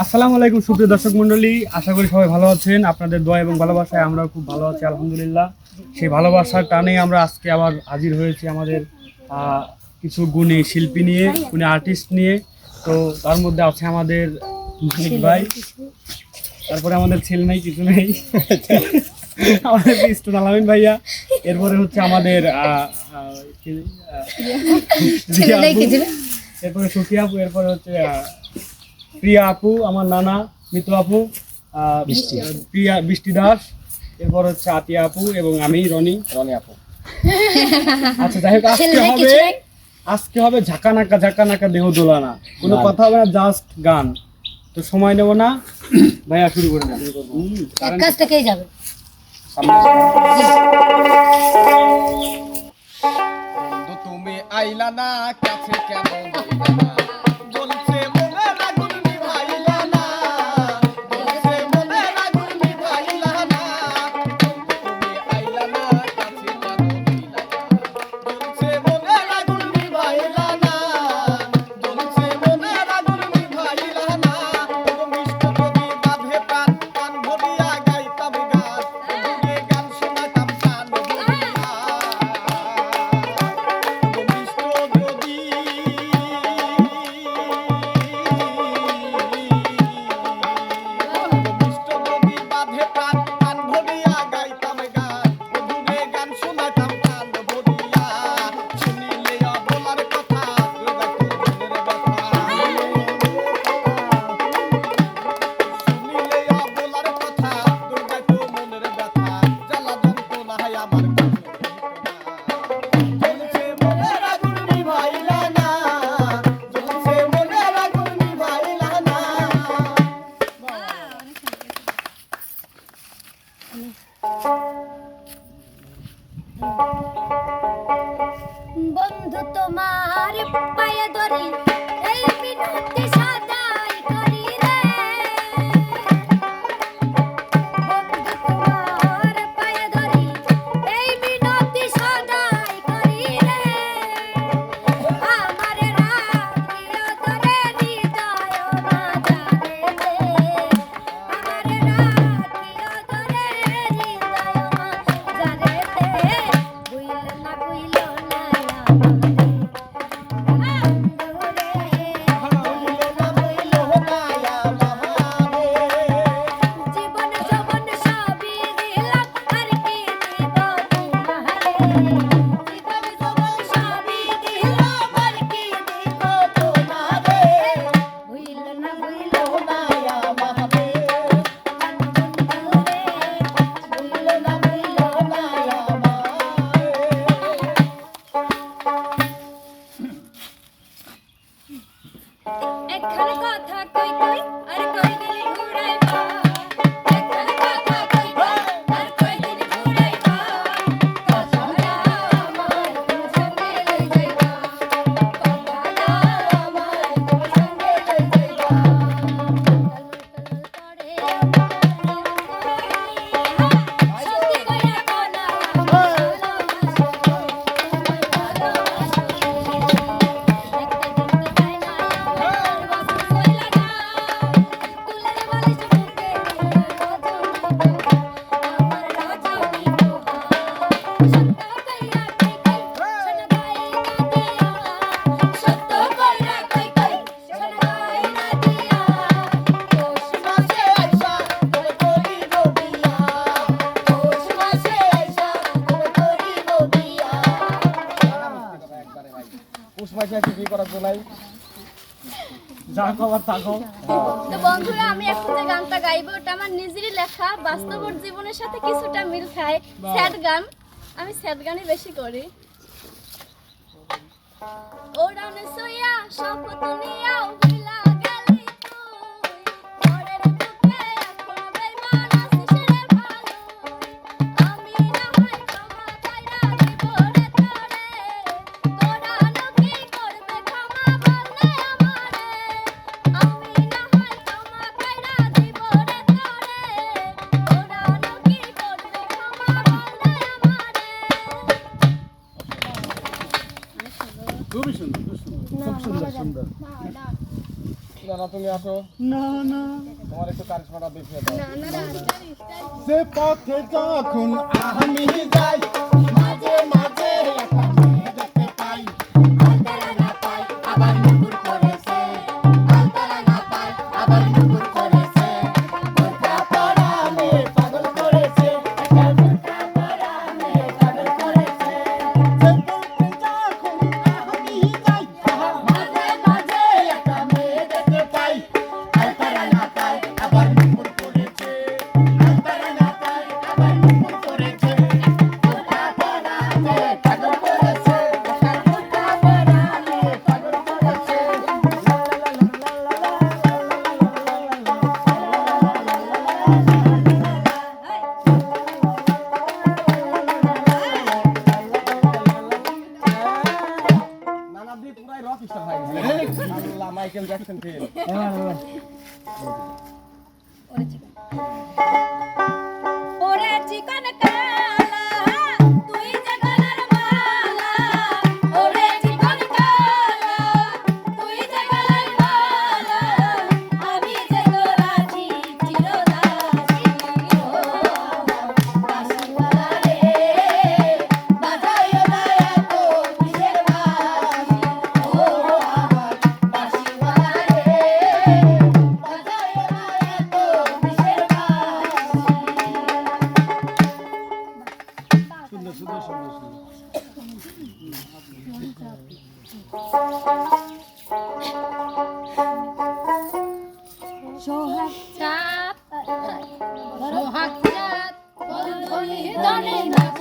আসসালামু আলাইকুম সুপ্রিয় দর্শক মন্ডলী আশা করি সবাই ভালো আছেন। আপনাদের দোয়া এবং ভালোবাসায় আমরাও খুব ভালো আছি আলহামদুলিল্লাহ। সেই ভালোবাসার টানেই আমরা আজকে আবার হাজির হয়েছি আমাদের কিছু গুণী শিল্পী নিয়ে গুণী আর্টিস্ট নিয়ে। তো তার মধ্যে আছে আমাদের মানিক ভাই। তারপরে আমাদের ছেলে নেই কিছু নেই। আমাদের ইস্টুন আলামিন ভাইয়া। এরপরে হচ্ছে আমাদের। এরপরে সুখী এরপরে হচ্ছে প্রিয়া আপু আমার নানা মিতু আপু প্রিয়া বৃষ্টি দাস এরপর হচ্ছে আতিয়া আপু এবং আমি রনি। রনি আপু। আচ্ছা যাই হোক আজকে হবে? আজকে হবে ঝাঁকানাকা ঝাঁকানাকা দেহ দোলানা। কোনো কথা হবে না জাস্ট গান। তো সময় নেব না। ভাইয়া শুরু করে দেন। এক কারণ থেকেই যাবে। তুমি আইলা না কাছে কেন Thank you. পুষ মাসে বিয়ে করার জন্য তা বন্ধুরা, আমি গানটা গাইবো, ওটা আমার নিজেরই লেখা। বাস্তব জীবনের সাথে কিছুটা মিল খায় স্যাড গান। আমি স্যাড গানই বেশি করি। ওড়ানে সইয়া শপথ নিয়াও খুবই সুন্দর খুব সুন্দর সুন্দর না তুমি আসো। না সে পথে যখন আমি যাই মাঝে মাঝে দানে দানে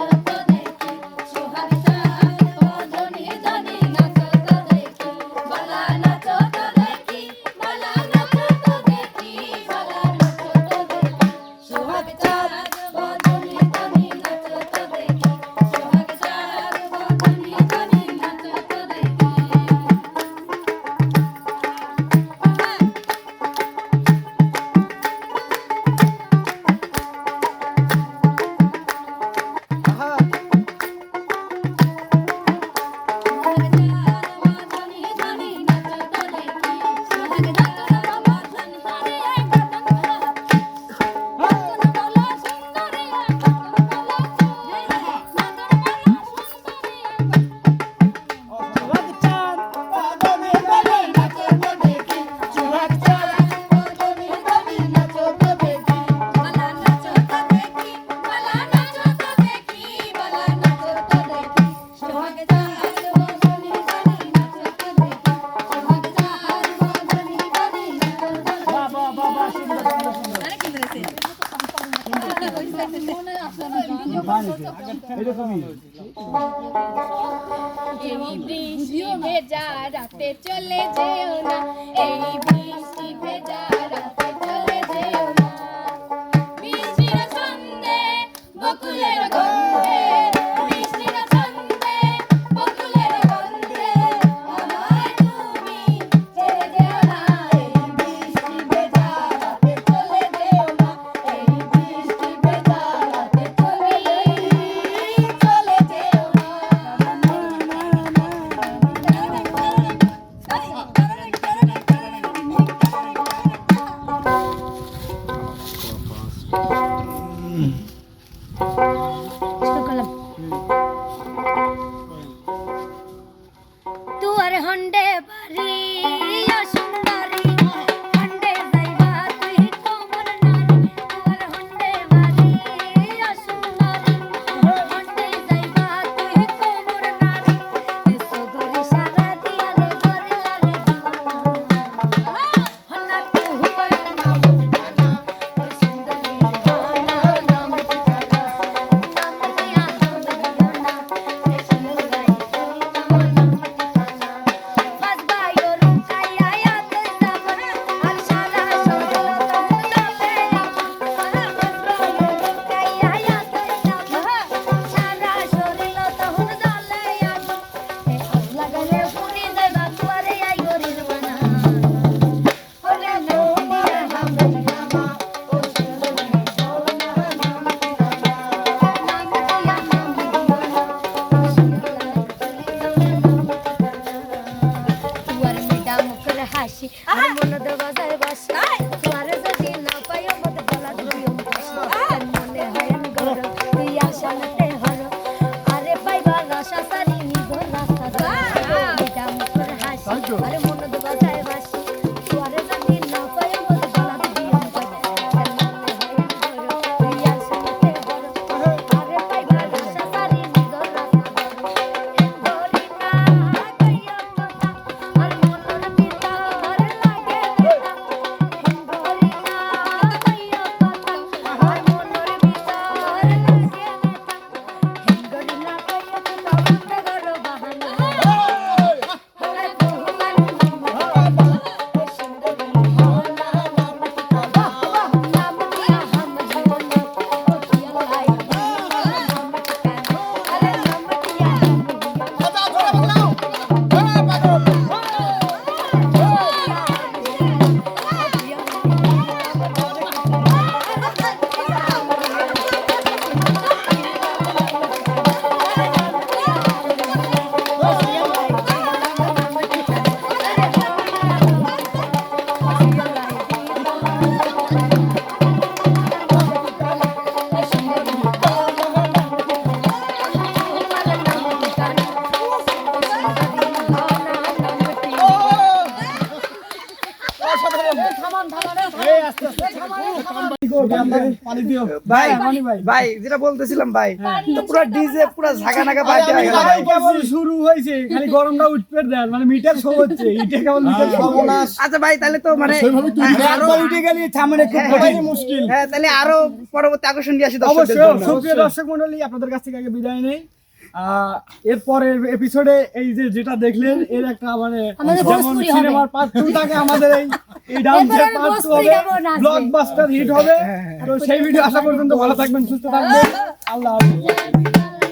এটা তুমি এই বৃষ্টি ভেজা রাতে চলে যেও। ভাই ভাই যেটা বলতেছিলাম ভাই তো পুরো ডিজে পুরো ঝাঁকা নাকা পার্টি হয়ে গেল। ভাই ভাই কেবল শুরু হয়েছে খালি গরমটা উঠবে দেন মানে মিটার শো হচ্ছে এটা কেবল মিটার শো আচ্ছা ভাই তাহলে তো মানে আরও উঠে গেলে থামানো খুব মুশকিল। হ্যাঁ তাহলে আরও পরবর্তী আকর্ষণ নিয়ে আসি দর্শকদের অবশ্যই সুপ্রিয় দর্শক মন্ডলী আপনাদের কাছ থেকে আগে বিদায় নেই। আহ, এরপরের এপিসোডে এই যে যেটা দেখলেন এর একটা মানে যেমন সিনেমার পার্ট টু থাকে আমাদের এই এই ডান্সের এরপরে পার্ট টু হবে। ব্লকবাস্টার হিট হবে। তো সেই ভিডিও আসা পর্যন্ত ভালো থাকবেন সুস্থ থাকবেন। আল্লাহ হাফিজ.